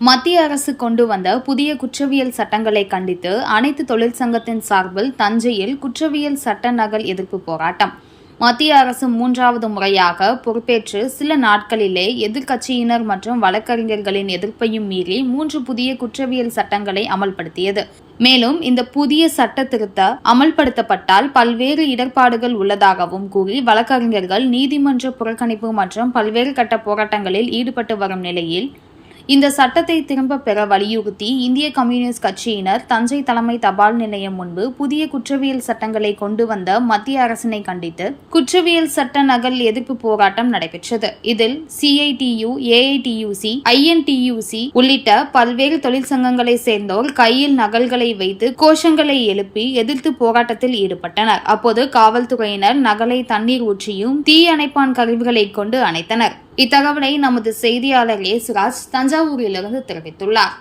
மத்திய அரசு கொண்டு வந்த புதிய குற்றவியல் சட்டங்களை கண்டித்து அனைத்து தொழிற்சங்கத்தின் சார்பில் தஞ்சையில் குற்றவியல் சட்ட நகல் எதிர்ப்பு போராட்டம். மத்திய அரசு மூன்றாவது முறையாக பொறுப்பேற்று சில நாட்களிலே எதிர்க்கட்சியினர் மற்றும் வழக்கறிஞர்களின் எதிர்ப்பையும் மீறி மூன்று புதிய குற்றவியல் சட்டங்களை அமல்படுத்தியது. மேலும் இந்த புதிய சட்ட திருத்த அமல்படுத்தப்பட்டால் பல்வேறு இடர்பாடுகள் உள்ளதாகவும் கூறி வழக்கறிஞர்கள் நீதிமன்ற புறக்கணிப்பு மற்றும் பல்வேறு கட்ட போராட்டங்களில் ஈடுபட்டு வரும் நிலையில் இந்த சட்டத்தை திரும்ப பெற வலியுறுத்தி இந்திய கம்யூனிஸ்ட் கட்சியினர் தஞ்சை தலைமை தபால் நிலையம் முன்பு புதிய குற்றவியல் சட்டங்களை கொண்டு வந்த மத்திய அரசினை கண்டித்து குற்றவியல் சட்ட நகல் எதிர்ப்பு போராட்டம் நடைபெற்றது. இதில் சிஐடியு ஏஐடியூசி ஐஎன்டியூசி உள்ளிட்ட பல்வேறு தொழிற்சங்கங்களை சேர்ந்தோர் கையில் நகல்களை வைத்து கோஷங்களை எழுப்பி எதிர்த்து போராட்டத்தில் ஈடுபட்டனர். அப்போது காவல்துறையினர் நகலை தண்ணீர் ஊற்றியும் தீ அணைப்பான் கருவிகளை கொண்டு அணைத்தனர். இத்தகவலை நமது செய்தியாளர் ஏசுராஜ் தஞ்சாவூரிலிருந்து தெரிவித்துள்ளார்.